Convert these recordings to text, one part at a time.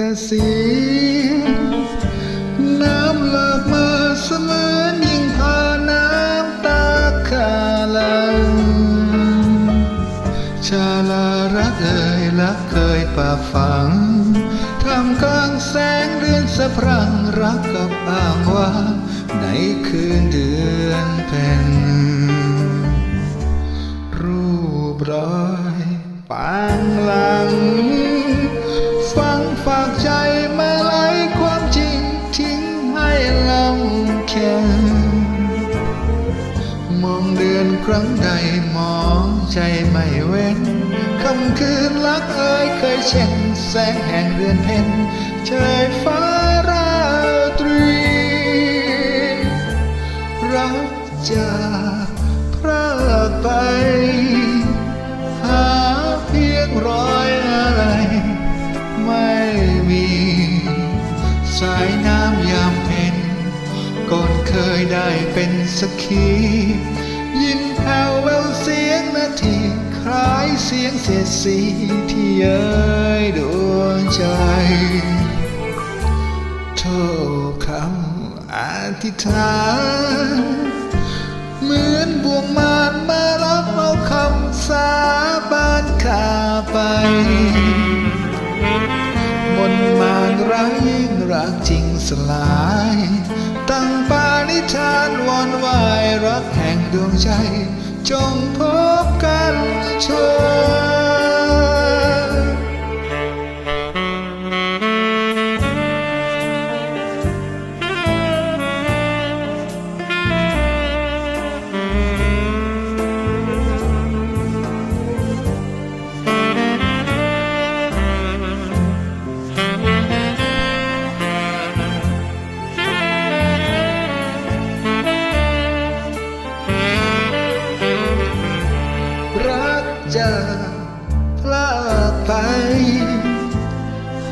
แต่เสียงน้ำหลากมาเสมือนยิ่งพาน้ำตาคาลังชาลารักเอ่ยรักเคยปากฝังทำกลางแสงเดือนสะพรั่งรักกับอ้างว่าในคืนเดือนเพ็ญรูปรอยปางหลัง ครั้งใดมองใจไม่เว้นคำคืนรักเอ่ยเคยเช่น แสงแห่งเดือนเพ็ญเชยฟ้าราตรี รักจากพรากไป หาเพียงรอยอะไร ไม่มี สายน้ำยามเพ็ญก่อนเคยได้เป็นสักขี ผ่วแววเสียงนาทีคล้ายเสียงเสียดสีที่เย้ยดวงใจโทษคำอธิษฐานเหมือนบ่วงมารมารับเอาคำสาบานข้าไปมนต์มานรักยิ่งรักจริงสลาย ตั้งปานิธานวอนไหวรักแห่งดวงใจ จงพบกันเชิญ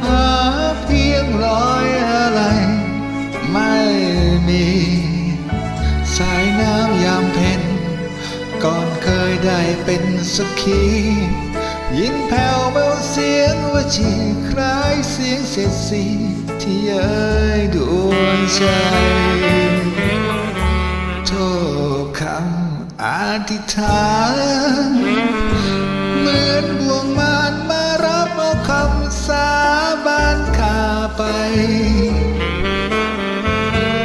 หาเพียงรอยอะไร ไม่มี สายน้ำยามเพ็ญก่อนเคยได้เป็นสักขียินแผ่วเบาเสียงว่าจีคล้ายเสียงเสียดสีที่เย้ยดวงใจโทษคำอธิษฐาน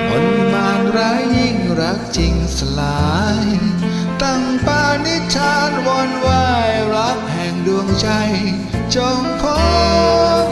มนมานร้ายยิ่งรักจริงสลาย ตั้งปานิชานวอนไหวรักแห่งดวงใจ จงพบ